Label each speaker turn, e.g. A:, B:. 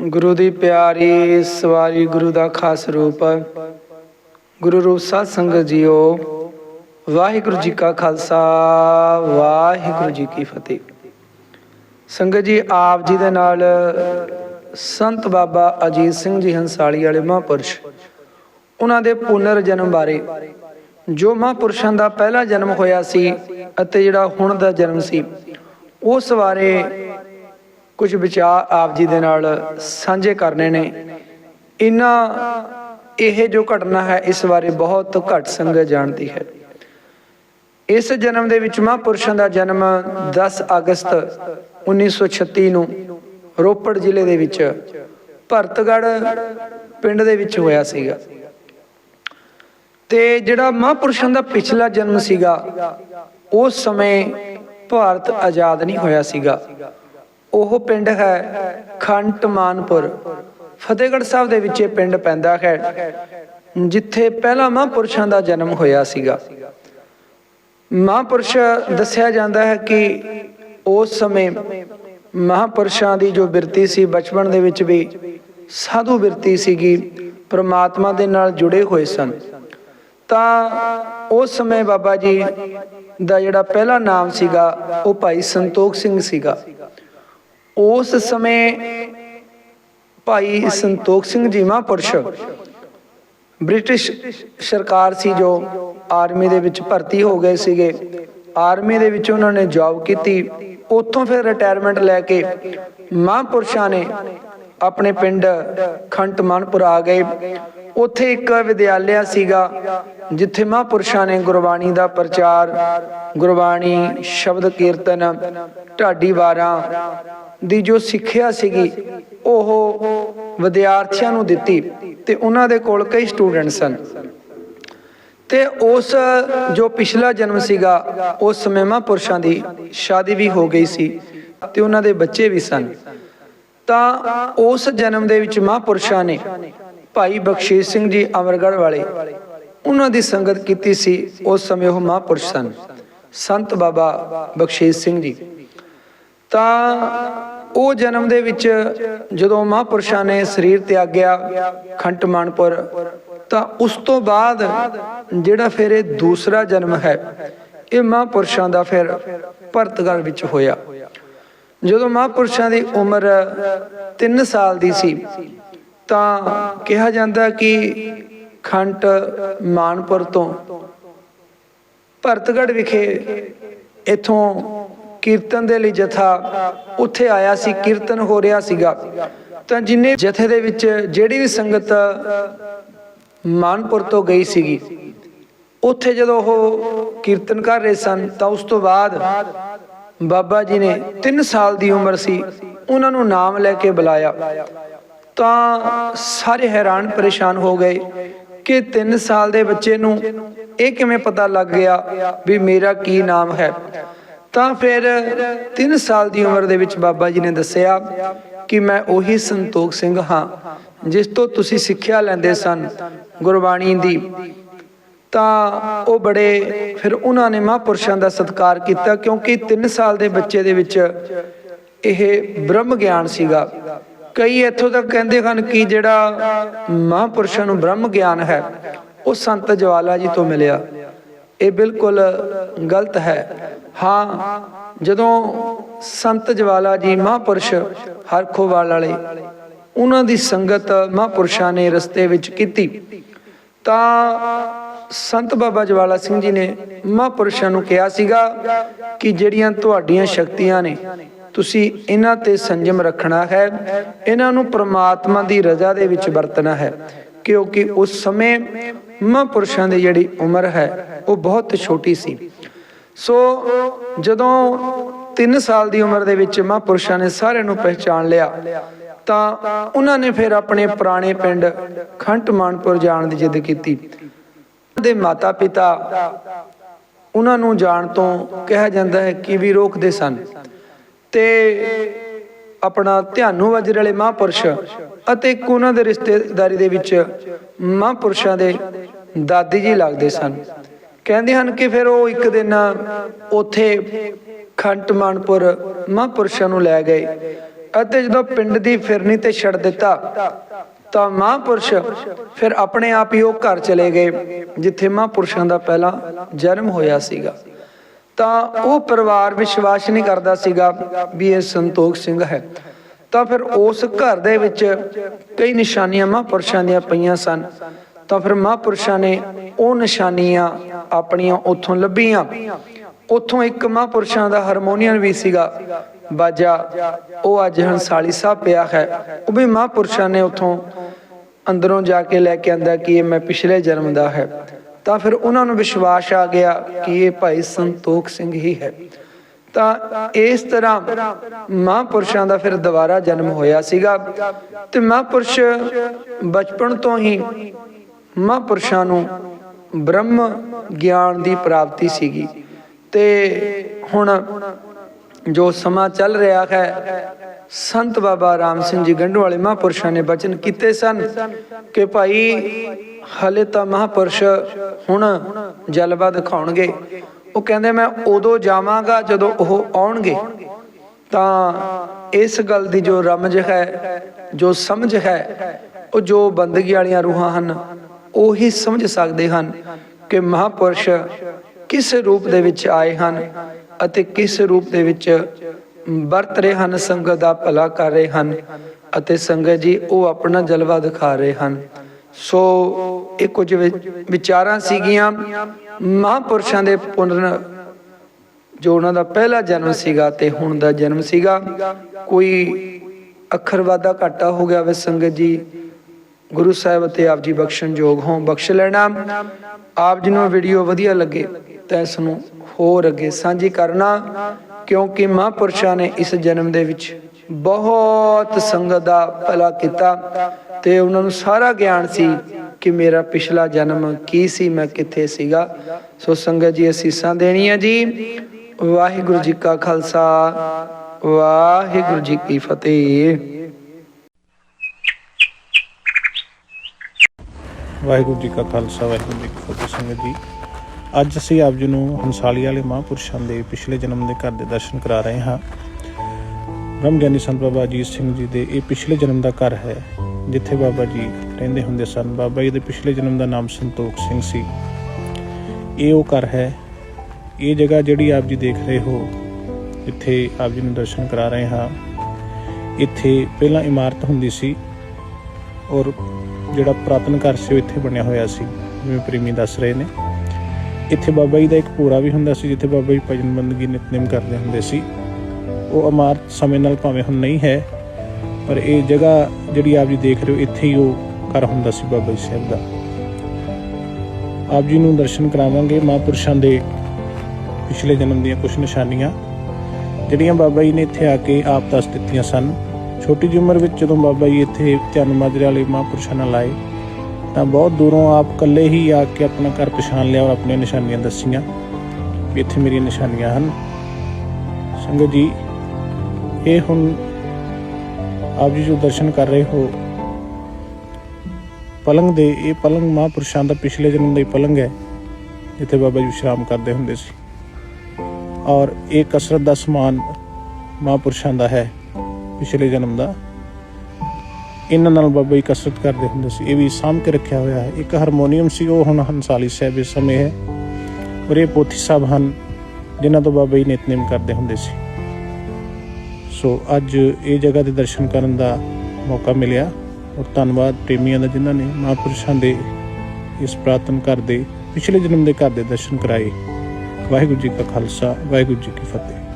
A: ਗੁਰੂ ਦੀ ਪਿਆਰੀ ਸਵਾਰੀ ਗੁਰੂ ਦਾ ਖਾਸ ਰੂਪ। ਗੁਰੂ ਰੂਪ ਸਾਧ ਸੰਗਤ ਜੀਓ, ਵਾਹਿਗੁਰੂ ਜੀ ਕਾ ਖਾਲਸਾ, ਵਾਹਿਗੁਰੂ ਜੀ ਕੀ ਫਤਿਹ। ਸੰਗਤ ਜੀ, ਆਪ ਜੀ ਦੇ ਨਾਲ ਸੰਤ ਬਾਬਾ ਅਜੀਤ ਸਿੰਘ ਜੀ ਹੰਸਾਲੀ ਵਾਲੇ ਮਹਾਂਪੁਰਸ਼, ਉਹਨਾਂ ਦੇ ਪੁਨਰ ਜਨਮ ਬਾਰੇ, ਜੋ ਮਹਾਂਪੁਰਸ਼ਾਂ ਦਾ ਪਹਿਲਾ ਜਨਮ ਹੋਇਆ ਸੀ ਅਤੇ ਜਿਹੜਾ ਹੁਣ ਦਾ ਜਨਮ ਸੀ, ਉਸ ਬਾਰੇ ਕੁਝ ਵਿਚਾਰ ਆਪ ਜੀ ਦੇ ਨਾਲ ਸਾਂਝੇ ਕਰਨੇ ਨੇ। ਇਹਨਾਂ ਇਹ ਜੋ ਘਟਨਾ ਹੈ, ਇਸ ਬਾਰੇ ਬਹੁਤ ਘੱਟ ਸੰਗਤ ਜਾਣਦੀ ਹੈ। ਇਸ ਜਨਮ ਦੇ ਵਿੱਚ ਮਹਾਂਪੁਰਸ਼ਾਂ ਦਾ ਜਨਮ 10 ਅਗਸਤ 1936 ਨੂੰ ਰੋਪੜ ਜ਼ਿਲ੍ਹੇ ਦੇ ਵਿੱਚ ਭਰਤਗੜ ਪਿੰਡ ਦੇ ਵਿੱਚ ਹੋਇਆ ਸੀਗਾ। ਤੇ ਜਿਹੜਾ ਮਹਾਂਪੁਰਸ਼ਾਂ ਦਾ ਪਿਛਲਾ ਜਨਮ ਸੀਗਾ, ਉਸ ਸਮੇਂ ਭਾਰਤ ਆਜ਼ਾਦ ਨਹੀਂ ਹੋਇਆ ਸੀਗਾ। ਉਹ ਪਿੰਡ ਹੈ ਖੰਟ ਮਾਨਪੁਰ। ਫਤਿਹਗੜ੍ਹ ਸਾਹਿਬ ਦੇ ਵਿੱਚ ਇਹ ਪਿੰਡ ਪੈਂਦਾ ਹੈ, ਜਿੱਥੇ ਪਹਿਲਾ ਮਹਾਂਪੁਰਸ਼ਾਂ ਦਾ ਜਨਮ ਹੋਇਆ ਸੀਗਾ। ਮਹਾਂਪੁਰਸ਼ ਦੱਸਿਆ ਜਾਂਦਾ ਹੈ ਕਿ ਉਸ ਸਮੇਂ ਮਹਾਂਪੁਰਸ਼ਾਂ ਦੀ ਜੋ ਬਿਰਤੀ ਸੀ, ਬਚਪਨ ਦੇ ਵਿੱਚ ਵੀ ਸਾਧੂ ਬਿਰਤੀ ਸੀਗੀ, ਪ੍ਰਮਾਤਮਾ ਦੇ ਨਾਲ ਜੁੜੇ ਹੋਏ ਸਨ। ਤਾਂ ਉਸ ਸਮੇਂ ਬਾਬਾ ਜੀ ਦਾ ਜਿਹੜਾ ਪਹਿਲਾ ਨਾਮ ਸੀਗਾ, ਉਹ ਭਾਈ ਸੰਤੋਖ ਸਿੰਘ ਸੀਗਾ। ਉਸ ਸਮੇਂ ਭਾਈ ਸੰਤੋਖ ਸਿੰਘ ਜੀ ਮਹਾਂਪੁਰਸ਼ ਬ੍ਰਿਟਿਸ਼ ਸਰਕਾਰ ਸੀ ਜੋ ਆਰਮੀ ਦੇ ਵਿੱਚ ਭਰਤੀ ਹੋ ਗਏ ਸੀਗੇ। ਆਰਮੀ ਦੇ ਵਿੱਚ ਉਹਨਾਂ ਨੇ ਜੌਬ ਕੀਤੀ। ਉੱਥੋਂ ਫਿਰ ਰਿਟਾਇਰਮੈਂਟ ਲੈ ਕੇ ਮਹਾਂਪੁਰਸ਼ਾਂ ਨੇ ਆਪਣੇ ਪਿੰਡ ਖੰਟ ਮਾਨਪੁਰ ਆ ਗਏ। ਉੱਥੇ ਇੱਕ ਵਿਦਿਆਲਿਆ ਸੀਗਾ ਜਿੱਥੇ ਮਹਾਂਪੁਰਸ਼ਾਂ ਨੇ ਗੁਰਬਾਣੀ ਦਾ ਪ੍ਰਚਾਰ, ਗੁਰਬਾਣੀ ਸ਼ਬਦ ਕੀਰਤਨ, ਢਾਡੀ ਵਾਰਾਂ ਦੀ ਜੋ ਸਿੱਖਿਆ ਸੀਗੀ, ਉਹ ਵਿਦਿਆਰਥੀਆਂ ਨੂੰ ਦਿੱਤੀ ਤੇ ਉਹਨਾਂ ਦੇ ਕੋਲ ਕਈ ਸਟੂਡੈਂਟ ਸਨ। ਤੇ ਉਸ ਜੋ ਪਿਛਲਾ ਜਨਮ ਸੀਗਾ, ਉਸ ਸਮੇਂ ਮਹਾਂਪੁਰਸ਼ਾਂ ਦੀ ਸ਼ਾਦੀ ਵੀ ਹੋ ਗਈ ਸੀ ਤੇ ਉਹਨਾਂ ਦੇ ਬੱਚੇ ਵੀ ਸਨ। ਤਾਂ ਉਸ ਜਨਮ ਦੇ ਵਿੱਚ ਮਹਾਂਪੁਰਸ਼ਾਂ ਨੇ ਭਾਈ ਬਖਸ਼ੀਸ਼ ਸਿੰਘ ਜੀ ਅਮਰਗੜ੍ਹ ਵਾਲੇ ਉਹਨਾਂ ਦੀ ਸੰਗਤ ਕੀਤੀ ਸੀ। ਉਸ ਸਮੇਂ ਉਹ ਮਹਾਂਪੁਰਸ਼ ਸਨ। ਸੰਤ ਬਾਬਾ ਬਖਸ਼ੀਸ਼ ਸਿੰਘ ਜੀ। ਤਾਂ ਉਹ ਜਨਮ ਦੇ ਵਿੱਚ ਜਦੋਂ ਮਹਾਂਪੁਰਸ਼ਾਂ ਨੇ ਸਰੀਰ ਤਿਆਗਿਆ ਖੰਟ ਮਾਨਪੁਰ, ਤਾਂ ਉਸ ਤੋਂ ਬਾਅਦ ਜਿਹੜਾ ਫਿਰ ਇਹ ਦੂਸਰਾ ਜਨਮ ਹੈ, ਇਹ ਮਹਾਂਪੁਰਸ਼ਾਂ ਦਾ ਫਿਰ ਭਰਤਗੜ ਵਿੱਚ ਹੋਇਆ। ਜਦੋਂ ਮਹਾਂਪੁਰਸ਼ਾਂ ਦੀ ਉਮਰ 3 ਸਾਲ ਦੀ ਸੀ, ਤਾਂ ਕਿਹਾ ਜਾਂਦਾ ਕਿ ਖੰਟ ਮਾਨਪੁਰ ਤੋਂ ਭਰਤਗੜ ਵਿਖੇ ਇਥੋਂ ਕੀਰਤਨ ਦੇ ਲਈ ਜਥਾ ਉੱਥੇ ਆਇਆ ਸੀ, ਕੀਰਤਨ ਹੋ ਰਿਹਾ ਸੀਗਾ। ਤਾਂ ਜਿੰਨੇ ਜਥੇ ਦੇ ਵਿੱਚ ਜਿਹੜੀ ਵੀ ਸੰਗਤ ਮਾਨਪੁਰ ਤੋਂ ਗਈ ਸੀਗੀ, ਉੱਥੇ ਜਦੋਂ ਉਹ ਕੀਰਤਨ ਕਰ ਰਹੇ ਸਨ, ਤਾਂ ਉਸ ਤੋਂ ਬਾਅਦ ਬਾਬਾ ਜੀ ਨੇ 3 ਸਾਲ ਦੀ ਉਮਰ ਸੀ, ਉਹਨਾਂ ਨੂੰ ਨਾਮ ਲੈ ਕੇ ਬੁਲਾਇਆ। ਤਾਂ ਸਾਰੇ ਹੈਰਾਨ ਪਰੇਸ਼ਾਨ ਹੋ ਗਏ ਕਿ 3 ਸਾਲ ਦੇ ਬੱਚੇ ਨੂੰ ਇਹ ਕਿਵੇਂ ਪਤਾ ਲੱਗ ਗਿਆ ਵੀ ਮੇਰਾ ਕੀ ਨਾਮ ਹੈ? ਤਾਂ ਫਿਰ 3 ਸਾਲ ਦੀ ਉਮਰ ਦੇ ਵਿੱਚ ਬਾਬਾ ਜੀ ਨੇ ਦੱਸਿਆ ਕਿ ਮੈਂ ਉਹੀ ਸੰਤੋਖ ਸਿੰਘ ਹਾਂ, ਜਿਸ ਤੋਂ ਤੁਸੀਂ ਸਿੱਖਿਆ ਲੈਂਦੇ ਸਨ ਗੁਰਬਾਣੀ ਦੀ। ਤਾਂ ਉਹ ਬੜੇ ਫਿਰ ਉਹਨਾਂ ਨੇ ਮਹਾਂਪੁਰਸ਼ਾਂ ਦਾ ਸਤਿਕਾਰ ਕੀਤਾ, ਕਿਉਂਕਿ 3 ਸਾਲ ਦੇ ਬੱਚੇ ਦੇ ਵਿੱਚ ਇਹ ਬ੍ਰਹਮ ਗਿਆਨ ਸੀਗਾ। ਕਈ ਇੱਥੋਂ ਤੱਕ ਕਹਿੰਦੇ ਹਨ ਕਿ ਜਿਹੜਾ ਮਹਾਂਪੁਰਸ਼ਾਂ ਨੂੰ ਬ੍ਰਹਮ ਗਿਆਨ ਹੈ, ਉਹ ਸੰਤ ਜਵਾਲਾ ਜੀ ਤੋਂ ਮਿਲਿਆ। ਇਹ ਬਿਲਕੁਲ ਗਲਤ ਹੈ। ਹਾਂ, ਜਦੋਂ ਸੰਤ ਜਵਾਲਾ ਜੀ ਮਹਾਂਪੁਰਸ਼ ਹਰਖੋਵਾਲ ਵਾਲੇ ਉਹਨਾਂ ਦੀ ਸੰਗਤ ਮਹਾਂਪੁਰਸ਼ਾਂ ਨੇ ਰਸਤੇ ਵਿੱਚ ਕੀਤੀ, ਤਾਂ ਸੰਤ ਬਾਬਾ ਜਵਾਲਾ ਸਿੰਘ ਜੀ ਨੇ ਮਹਾਂਪੁਰਸ਼ਾਂ ਨੂੰ ਕਿਹਾ ਸੀਗਾ ਕਿ ਜਿਹੜੀਆਂ ਤੁਹਾਡੀਆਂ ਸ਼ਕਤੀਆਂ ਨੇ, ਤੁਸੀਂ ਇਹਨਾਂ ਤੇ ਸੰਜਮ ਰੱਖਣਾ ਹੈ, ਇਹਨਾਂ ਨੂੰ ਪ੍ਰਮਾਤਮਾ ਦੀ ਰਜ਼ਾ ਦੇ ਵਿੱਚ ਵਰਤਣਾ ਹੈ, ਕਿਉਂਕਿ ਉਸ ਸਮੇਂ ਮਹਾਂਪੁਰਸ਼ਾਂ ਦੀ ਜਿਹੜੀ ਉਮਰ ਹੈ, ਉਹ ਬਹੁਤ ਛੋਟੀ ਸੀ। ਸੋ ਜਦੋਂ 3 ਸਾਲ ਦੀ ਉਮਰ ਦੇ ਵਿੱਚ ਮਹਾਂਪੁਰਸ਼ਾਂ ਨੇ ਸਾਰਿਆਂ ਨੂੰ ਪਹਿਚਾਣ ਲਿਆ, ਤਾਂ ਉਹਨਾਂ ਨੇ ਫਿਰ ਆਪਣੇ ਪੁਰਾਣੇ ਪਿੰਡ ਖੰਟ ਮਾਨਪੁਰ ਜਾਣ ਦੀ ਜਿੱਦ ਕੀਤੀ। ਦੇ ਮਾਤਾ ਪਿਤਾ ਉਹਨਾਂ ਨੂੰ ਜਾਣ ਤੋਂ ਕਿਹਾ ਜਾਂਦਾ ਹੈ ਕਿ ਵੀ ਰੋਕਦੇ ਸਨ ਤੇ ਆਪਣਾ ਧਿਆਨੂ ਵਜਰ ਵਾਲੇ ਮਹਾਂਪੁਰਸ਼ ਅਤੇ ਇੱਕ ਉਹਨਾਂ ਦੇ ਰਿਸ਼ਤੇਦਾਰੀ ਦੇ ਵਿੱਚ ਮਹਾਂਪੁਰਸ਼ਾਂ ਦੇ ਦਾਦੀ ਜੀ ਲੱਗਦੇ ਸਨ। ਕਹਿੰਦੇ ਹਨ ਕਿ ਫਿਰ ਉਹ ਇੱਕ ਦਿਨ ਉੱਥੇ ਖੰਟ ਮਾਨਪੁਰ ਮਹਾਂਪੁਰਸ਼ਾਂ ਨੂੰ ਲੈ ਗਏ ਅਤੇ ਜਦੋਂ ਪਿੰਡ ਦੀ ਫਿਰਨੀ ਤੇ ਛੱਡ ਦਿੱਤਾ ਤਾਂ ਮਹਾਂਪੁਰਸ਼ ਫਿਰ ਆਪਣੇ ਆਪ ਹੀ ਉਹ ਘਰ ਚਲੇ ਗਏ, ਜਿੱਥੇ ਮਹਾਂਪੁਰਸ਼ਾਂ ਦਾ ਪਹਿਲਾ ਜਨਮ ਹੋਇਆ ਸੀਗਾ। ਤਾਂ ਉਹ ਪਰਿਵਾਰ ਵਿਸ਼ਵਾਸ ਨਹੀਂ ਕਰਦਾ ਸੀਗਾ ਵੀ ਇਹ ਸੰਤੋਖ ਸਿੰਘ ਹੈ। ਤਾਂ ਫਿਰ ਉਸ ਘਰ ਦੇ ਵਿੱਚ ਕਈ ਨਿਸ਼ਾਨੀਆਂ ਮਹਾਂਪੁਰਸ਼ਾਂ ਦੀਆਂ ਪਈਆਂ ਸਨ। ਤਾਂ ਫਿਰ ਮਹਾਂਪੁਰਸ਼ਾਂ ਨੇ ਉਹ ਨਿਸ਼ਾਨੀਆਂ ਆਪਣੀਆਂ ਉੱਥੋਂ ਲੱਭੀਆਂ। ਉੱਥੋਂ ਇੱਕ ਮਹਾਂਪੁਰਸ਼ਾਂ ਦਾ ਹਾਰਮੋਨੀਅਮ ਵੀ ਸੀਗਾ। ਬਾਜਾ, ਉਹ ਅੱਜ ਹੰਸਾਲੀ ਸਾਹਿਬ ਪਿਆ ਹੈ। ਉਹ ਵੀ ਮਹਾਂਪੁਰਸ਼ਾਂ ਨੇ ਉੱਥੋਂ ਅੰਦਰੋਂ ਜਾ ਕੇ ਲੈ ਕੇ ਆਂਦਾ ਕਿ ਇਹ ਮੈਂ ਪਿਛਲੇ ਜਨਮ ਦਾ ਹੈ। ਤਾਂ ਫਿਰ ਉਹਨਾਂ ਨੂੰ ਵਿਸ਼ਵਾਸ ਆ ਗਿਆ ਕਿ ਇਹ ਭਾਈ ਸੰਤੋਖ ਸਿੰਘ ਹੀ ਹੈ। ਤਾਂ ਇਸ ਤਰ੍ਹਾਂ ਮਹਾਂਪੁਰਸ਼ਾਂ ਦਾ ਫਿਰ ਦੁਬਾਰਾ ਜਨਮ ਹੋਇਆ ਸੀਗਾ ਤੇ ਮਹਾਂਪੁਰਸ਼ ਬਚਪਨ ਤੋਂ ਹੀ ਮਹਾਂਪੁਰਸ਼ਾਂ ਨੂੰ ਬ੍ਰਹਮ ਗਿਆਨ ਦੀ ਪ੍ਰਾਪਤੀ ਸੀਗੀ। ਤੇ ਹੁਣ ਜੋ ਸਮਾਂ ਚੱਲ ਰਿਹਾ ਹੈ, ਸੰਤ ਬਾਬਾ ਰਾਮ ਸਿੰਘ ਜੀ ਗੰਢੂ ਵਾਲੇ ਮਹਾਂਪੁਰਸ਼ਾਂ ਨੇ ਬਚਨ ਕੀਤੇ ਸਨ ਕਿ ਭਾਈ ਹਲੇ ਤਾਂ ਮਹਾਂਪੁਰਸ਼ ਹੁਣ ਜਲਵਾ ਦਿਖਾਉਣਗੇ। ਉਹ ਕਹਿੰਦੇ, ਮੈਂ ਉਦੋਂ ਜਾਵਾਂਗਾ ਜਦੋਂ ਉਹ ਆਉਣਗੇ। ਤਾਂ ਇਸ ਗੱਲ ਦੀ ਜੋ ਰਮਜ ਹੈ, ਜੋ ਸਮਝ ਹੈ, ਉਹ ਜੋ ਬੰਦਗੀ ਵਾਲੀਆਂ ਰੂਹਾਂ ਹਨ ਉਹੀ ਸਮਝ ਸਕਦੇ ਹਨ ਕਿ ਮਹਾਪੁਰਸ਼ ਕਿਸ ਰੂਪ ਦੇ ਵਿੱਚ ਆਏ ਹਨ ਅਤੇ ਕਿਸ ਰੂਪ ਦੇ ਵਿੱਚ ਵਰਤ ਰਹੇ ਹਨ, ਸੰਗਤ ਦਾ ਭਲਾ ਕਰ ਰਹੇ ਹਨ ਅਤੇ ਸੰਗਤ ਜੀ ਉਹ ਆਪਣਾ ਜਲਵਾ ਦਿਖਾ ਰਹੇ ਹਨ। ਸੋ ਇਹ ਕੁਝ ਵਿਚਾਰਾਂ ਸੀਗੀਆਂ। ਮਹਾਪੁਰਸ਼ਾਂ ਦੇ ਪੁਨਰ ਜੋ ਉਹਨਾਂ ਦਾ ਪਹਿਲਾ ਜਨਮ ਸੀਗਾ ਤੇ ਹੁਣ ਦਾ ਜਨਮ ਸੀਗਾ, ਕੋਈ ਅੱਖਰ ਵਾਧਾ ਘਾਟਾ ਹੋ ਗਿਆ ਵੇ ਸੰਗਤ ਜੀ ਗੁਰੂ ਸਾਹਿਬ ਅਤੇ ਆਪ ਜੀ ਬਖਸ਼ਣ ਯੋਗ ਹੋਂ। ਬਖਸ਼ ਲੈਣਾ। ਆਪ ਜੀ ਨੂੰ ਵੀਡੀਓ ਵਧੀਆ ਲੱਗੇ ਤਾਂ ਇਸ ਨੂੰ ਹੋਰ ਅੱਗੇ ਸਾਂਝੀ ਕਰਨਾ, ਕਿਉਂਕਿ ਮਹਾਂਪੁਰਸ਼ਾਂ ਨੇ ਇਸ ਜਨਮ ਦੇ ਵਿੱਚ ਬਹੁਤ ਸੰਗਤ ਦਾ ਭਲਾ ਕੀਤਾ ਤੇ ਉਹਨਾਂ ਨੂੰ ਸਾਰਾ ਗਿਆਨ ਸੀ ਕਿ ਮੇਰਾ ਪਿਛਲਾ ਜਨਮ ਕੀ ਸੀ, ਮੈਂ ਕਿੱਥੇ ਸੀਗਾ। ਸੋ ਸੰਗਤ ਜੀ, ਅਸੀਸਾਂ ਦੇਣੀਆਂ ਜੀ। ਵਾਹਿਗੁਰੂ ਜੀ ਕਾ ਖਾਲਸਾ, ਵਾਹਿਗੁਰੂ ਜੀ ਕੀ ਫਤਿਹ।
B: ਵਾਹਿਗੁਰੂ ਜੀ ਕਾ ਖਾਲਸਾ, ਵਾਹਿਗੁਰੂ ਜੀ ਕੀ ਫਤਿਹ ਸੰਗਤ ਜੀ। ਅੱਜ ਅਸੀਂ ਆਪ ਜੀ ਨੂੰ ਹੰਸਾਲੀ ਵਾਲੇ ਮਹਾਂਪੁਰਸ਼ਾਂ ਦੇ ਪਿਛਲੇ ਜਨਮ ਦੇ ਘਰ ਦੇ ਦਰਸ਼ਨ ਕਰਾ ਰਹੇ ਹਾਂ। ਬ੍ਰਹਮ ਗਿਆਨੀ ਸੰਤ ਬਾਬਾ ਅਜੀਤ ਸਿੰਘ ਜੀ ਦੇ ਇਹ ਪਿਛਲੇ ਜਨਮ ਦਾ ਘਰ ਹੈ, ਜਿੱਥੇ ਬਾਬਾ ਜੀ ਰਹਿੰਦੇ ਹੁੰਦੇ ਸਨ। ਬਾਬਾ ਜੀ ਦੇ ਪਿਛਲੇ ਜਨਮ ਦਾ ਨਾਮ ਸੰਤੋਖ ਸਿੰਘ ਸੀ। ਇਹ ਉਹ ਘਰ ਹੈ, ਇਹ ਜਗ੍ਹਾ ਜਿਹੜੀ ਆਪ ਜੀ ਦੇਖ ਰਹੇ ਹੋ ਇੱਥੇ ਆਪ ਜੀ ਨੂੰ ਦਰਸ਼ਨ ਕਰਾ ਰਹੇ ਹਾਂ। ਇੱਥੇ ਪਹਿਲਾਂ ਇਮਾਰਤ ਹੁੰਦੀ ਸੀ ਔਰ ਜਿਹੜਾ ਪੁਰਾਤਨ ਘਰ ਸੀ, ਉਹ ਇੱਥੇ ਬਣਿਆ ਹੋਇਆ ਸੀ, ਜਿਵੇਂ ਪ੍ਰੇਮੀ ਦੱਸ ਰਹੇ ਨੇ। ਇੱਥੇ ਬਾਬਾ ਜੀ ਦਾ ਇੱਕ ਪੂਰਾ ਵੀ ਹੁੰਦਾ ਸੀ, ਜਿੱਥੇ ਬਾਬਾ ਜੀ ਭਜਨ ਬੰਦਗੀ ਨਿਤਨੇਮ ਕਰਦੇ ਹੁੰਦੇ ਸੀ। ਉਹ ਇਮਾਰਤ ਸਮੇਂ ਨਾਲ ਭਾਵੇਂ ਹੁਣ ਨਹੀਂ ਹੈ, ਪਰ ਇਹ ਜਗ੍ਹਾ ਜਿਹੜੀ ਆਪ ਜੀ ਦੇਖ ਰਹੇ ਹੋ, ਇੱਥੇ ਹੀ ਉਹ ਘਰ ਹੁੰਦਾ ਸੀ ਬਾਬਾ ਜੀ ਸਾਹਿਬ ਦਾ। ਆਪ ਜੀ ਨੂੰ ਦਰਸ਼ਨ ਕਰਾਵਾਂਗੇ ਮਹਾਂਪੁਰਸ਼ਾਂ ਦੇ ਪਿਛਲੇ ਜਨਮ ਦੀਆਂ ਕੁਝ ਨਿਸ਼ਾਨੀਆਂ, ਜਿਹੜੀਆਂ ਬਾਬਾ ਜੀ ਨੇ ਇੱਥੇ ਆ ਕੇ ਆਪ ਦੱਸ ਦਿੱਤੀਆਂ ਸਨ। ਛੋਟੀ ਜਿਹੀ ਉਮਰ ਵਿੱਚ ਜਦੋਂ ਬਾਬਾ ਜੀ ਇੱਥੇ ਧਿਆਨ ਮਾਜਰੇ ਵਾਲੇ ਮਹਾਂਪੁਰਸ਼ਾਂ ਨਾਲ ਆਏ, ਤਾਂ ਬਹੁਤ ਦੂਰੋਂ ਆਪ ਇਕੱਲੇ ਹੀ ਆ ਕੇ ਆਪਣਾ ਘਰ ਪਛਾਣ ਲਿਆ ਔਰ ਆਪਣੀਆਂ ਨਿਸ਼ਾਨੀਆਂ ਦੱਸੀਆਂ ਵੀ ਇੱਥੇ ਮੇਰੀਆਂ ਨਿਸ਼ਾਨੀਆਂ ਹਨ। ਸੰਗਤ ਜੀ, ਇਹ ਹੁਣ ਆਪ ਜੀ ਜੋ ਦਰਸ਼ਨ ਕਰ ਰਹੇ ਹੋ, ਪਲੰਗ ਦੇ, ਇਹ ਪਲੰਗ ਮਹਾਂਪੁਰਸ਼ਾਂ ਦਾ ਪਿਛਲੇ ਜਨਮ ਦਾ ਹੀ ਪਲੰਗ ਹੈ, ਜਿੱਥੇ ਬਾਬਾ ਜੀ ਵਿਸ਼ਰਾਮ ਕਰਦੇ ਹੁੰਦੇ ਸੀ। ਔਰ ਇਹ ਕਸਰਤ ਦਾ ਸਮਾਨ ਮਹਾਂਪੁਰਸ਼ਾਂ ਦਾ ਹੈ। ਪਿਛਲੇ ਜਨਮ ਦਾ। ਇਹਨਾਂ ਨਾਲ ਬਾਬਾ ਜੀ ਕਸਰਤ ਕਰਦੇ ਹੁੰਦੇ ਸੀ। ਇਹ ਵੀ ਸਾਂਭ ਕੇ ਰੱਖਿਆ ਹੋਇਆ ਹੈ। ਇੱਕ ਹਾਰਮੋਨੀਅਮ ਸੀ, ਉਹ ਹੁਣ ਹੰਸਾਲੀ ਸਾਹਿਬ ਇਸ ਸਮੇਂ ਹੈ। ਔਰ ਇਹ ਪੋਥੀ ਸਾਹਿਬ ਹਨ, ਜਿਨ੍ਹਾਂ ਤੋਂ ਬਾਬਾ ਜੀ ਨਿਤਨੇਮ ਕਰਦੇ ਹੁੰਦੇ ਸੀ। ਸੋ ਅੱਜ ਇਹ ਜਗ੍ਹਾ ਦੇ ਦਰਸ਼ਨ ਕਰਨ ਦਾ ਮੌਕਾ ਮਿਲਿਆ। ਔਰ ਧੰਨਵਾਦ ਪ੍ਰੇਮੀਆਂ ਦਾ ਜਿਨ੍ਹਾਂ ਨੇ ਮਹਾਂਪੁਰਸ਼ਾਂ ਦੇ ਇਸ ਪ੍ਰਾਤਨ ਘਰ ਦੇ, ਪਿਛਲੇ ਜਨਮ ਦੇ ਘਰ ਦੇ ਦਰਸ਼ਨ ਕਰਾਏ। ਵਾਹਿਗੁਰੂ ਜੀ ਕਾ ਖਾਲਸਾ, ਵਾਹਿਗੁਰੂ ਜੀ ਕੀ ਫਤਿਹ।